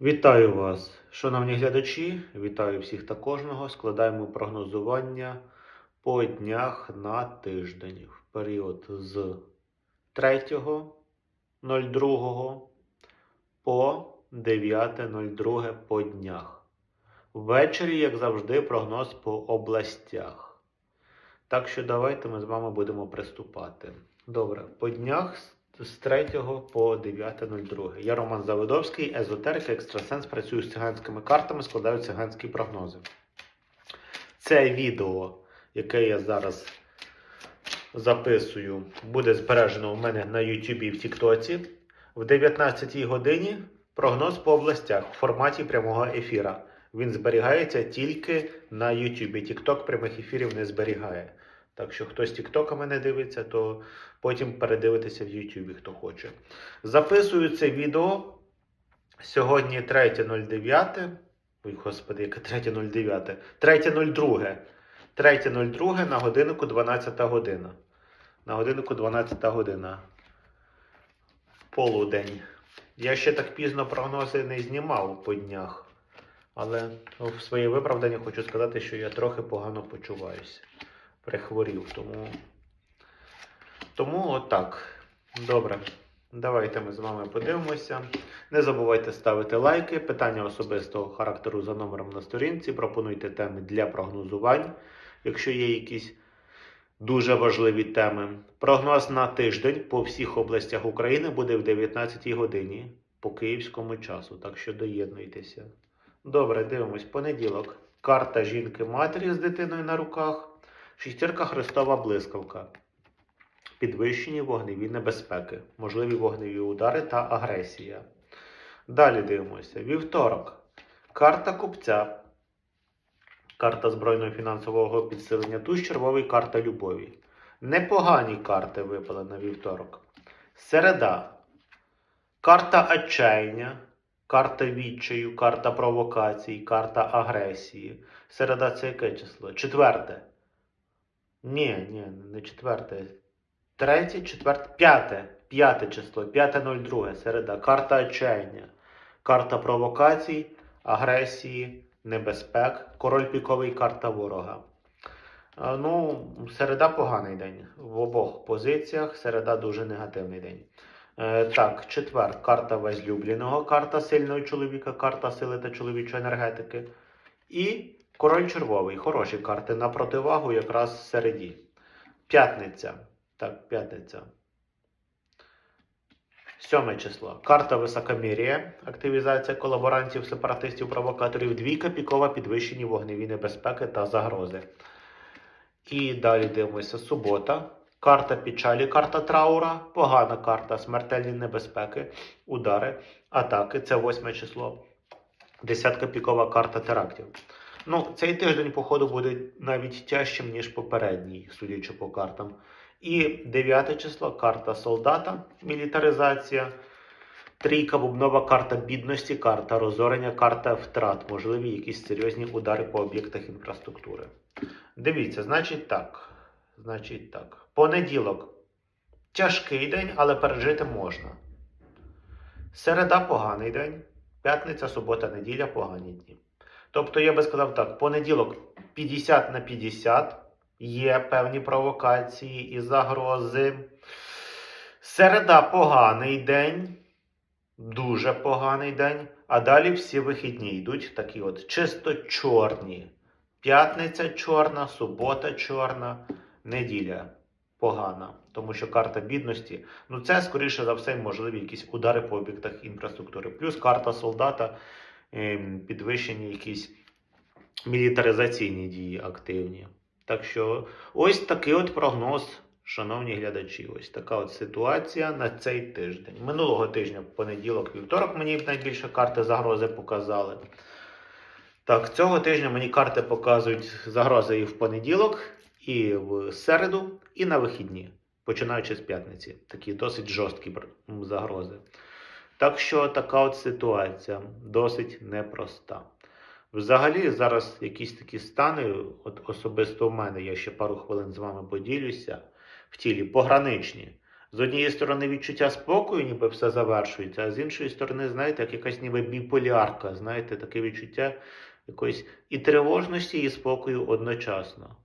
Вітаю вас, шановні глядачі. Вітаю всіх та кожного. Складаємо прогнозування по днях на тиждень в період з 3.02 по 9.02 по днях. Ввечері, як завжди, прогноз по областях. Так що давайте ми з вами будемо приступати. Добре, по днях з- з 3 по 9.02. Я Роман Заводовський, езотерик, екстрасенс, працюю з циганськими картами, складаю циганські прогнози. Це відео, яке я зараз записую, буде збережено у мене на YouTube і в TikTok. В 19 годині прогноз по областях в форматі прямого ефіра. Він зберігається тільки на YouTube. TikTok прямих ефірів не зберігає. Так що хтось Тіктока мене дивиться, то потім передивитися в Ютубі, хто хоче. Записую це відео сьогодні 3.09. Ой, господи, яке 3.09. 3.02. 3.02 на годиннику 12 година. На годиннику 12 година. Полудень. Я ще так пізно прогнози не знімав по днях. Але ну, в своє виправдання хочу сказати, що я трохи погано почуваюся. Прихворів, тому. Тому отак. Добре. Давайте ми з вами подивимося. Не забувайте ставити лайки. Питання особистого характеру за номером на сторінці. Пропонуйте теми для прогнозувань, якщо є якісь дуже важливі теми. Прогноз на тиждень по всіх областях України буде в 19 годині по київському часу. Так що доєднуйтеся. Добре, дивимось. Понеділок. Карта жінки-матері з дитиною на руках. Шістірка Христова блискавка. Підвищені вогневі небезпеки, можливі вогневі удари та агресія. Далі дивимося. Вівторок. Карта купця. Карта збройного фінансового підсилення туз червовий карта любові. Непогані карти випали на вівторок. Середа. Карта отчаяння. Карта відчаю, карта провокацій, карта агресії. Середа це яке число? Четверте. Ні, ні, не четверте. Третє, четверте, п'яте. П'яте число, п'яте 02, середа. Карта отчаяння. Карта провокацій, агресії, небезпек. Король піковий, карта ворога. Ну, середа поганий день. В обох позиціях середа дуже негативний день. Е, так, четвер, карта возлюбленого, карта сильного чоловіка, карта сили та чоловічої енергетики. І король червовий, хороші карти на противагу якраз в середі. П'ятниця. Так, п'ятниця. Сьоме число. Карта високомір'я, активізація колаборантів, сепаратистів, провокаторів, двійка пікова, підвищені вогневі небезпеки та загрози. І далі дивимося. Субота. Карта печалі, карта траура, погана карта, смертельні небезпеки, удари, атаки. Це восьме число. Десятка пікова карта терактів. Ну, цей тиждень, походу, буде навіть тяжчим, ніж попередній, судячи по картам. І дев'яте число карта солдата, мілітаризація. Трійка бубнова карта бідності, карта розорення, карта втрат, можливі якісь серйозні удари по об'єктах інфраструктури. Дивіться, значить так. Значить так. Понеділок. Тяжкий день, але пережити можна. Середа поганий день. П'ятниця, субота, неділя погані дні. Тобто, я би сказав так: понеділок 50 на 50 є певні провокації і загрози. Середа поганий день, дуже поганий день. А далі всі вихідні йдуть такі от чисто чорні. П'ятниця чорна, субота чорна, неділя погана. Тому що карта бідності, ну це скоріше за все можливі якісь удари по об'єктах інфраструктури. Плюс карта солдата, підвищені якісь мілітаризаційні дії активні. Так що ось такий от прогноз, шановні глядачі. Ось така от ситуація на цей тиждень. Минулого тижня, понеділок, вівторок, мені найбільше карти загрози показали. Так, цього тижня мені карти показують загрози і в понеділок, і в середу, і на вихідні, починаючи з п'ятниці. Такі досить жорсткі загрози. Так що така от ситуація досить непроста. Взагалі, зараз якісь такі стани, от особисто у мене, я ще пару хвилин з вами поділюся, в тілі пограничні. З однієї сторони відчуття спокою, ніби все завершується, а з іншої сторони, знаєте, як якась ніби біполярка, знаєте, таке відчуття якоїсь і тривожності, і спокою одночасно.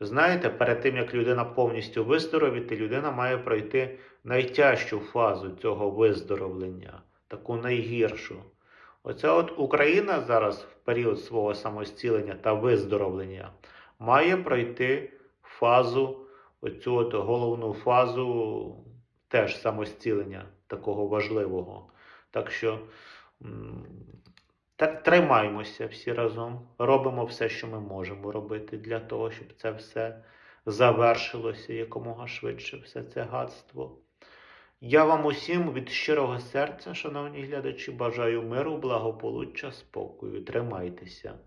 Знаєте, перед тим як людина повністю виздоровіти, людина має пройти найтяжчу фазу цього виздоровлення, таку найгіршу. Оця от Україна зараз в період свого самозцілення та виздоровлення має пройти фазу, оцю от головну фазу теж самозцілення такого важливого. Так що м, тримаємося всі разом, робимо все, що ми можемо робити для того, щоб це все завершилося якомога швидше, все це гадство. Я вам усім від щирого серця, шановні глядачі, бажаю миру, благополуччя, спокою. Тримайтеся.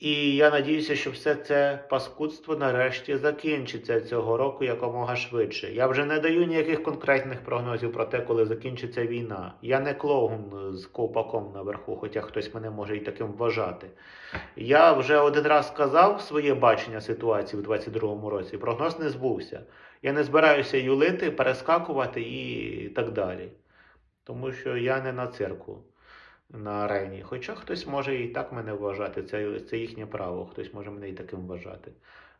І я надіюся, що все це паскудство нарешті закінчиться цього року якомога швидше. Я вже не даю ніяких конкретних прогнозів про те, коли закінчиться війна. Я не клоун з ковпаком наверху, хоча хтось мене може і таким вважати. Я вже один раз сказав своє бачення ситуації в 22-му році. Прогноз не збувся. Я не збираюся юлити, перескакувати і так далі. Тому що я не на цирку на арені. Хоча хтось може і так мене вважати, це, це їхнє право, хтось може мене і таким вважати.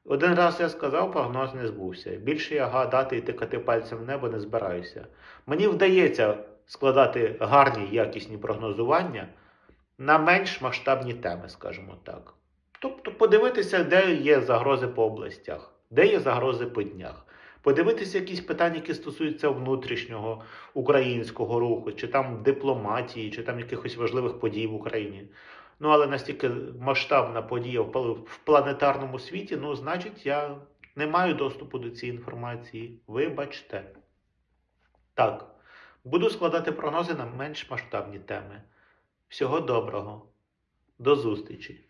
Один раз я сказав, прогноз не збувся. Більше я гадати і тикати пальцем в небо не збираюся. Мені вдається складати гарні якісні прогнозування на менш масштабні теми, скажімо так. Тобто подивитися, де є загрози по областях, де є загрози по днях. Подивитися якісь питання, які стосуються внутрішнього українського руху, чи там дипломатії, чи там якихось важливих подій в Україні. Ну, але настільки масштабна подія в планетарному світі, ну, значить, я не маю доступу до цієї інформації. Вибачте. Так, буду складати прогнози на менш масштабні теми. Всього доброго. До зустрічі!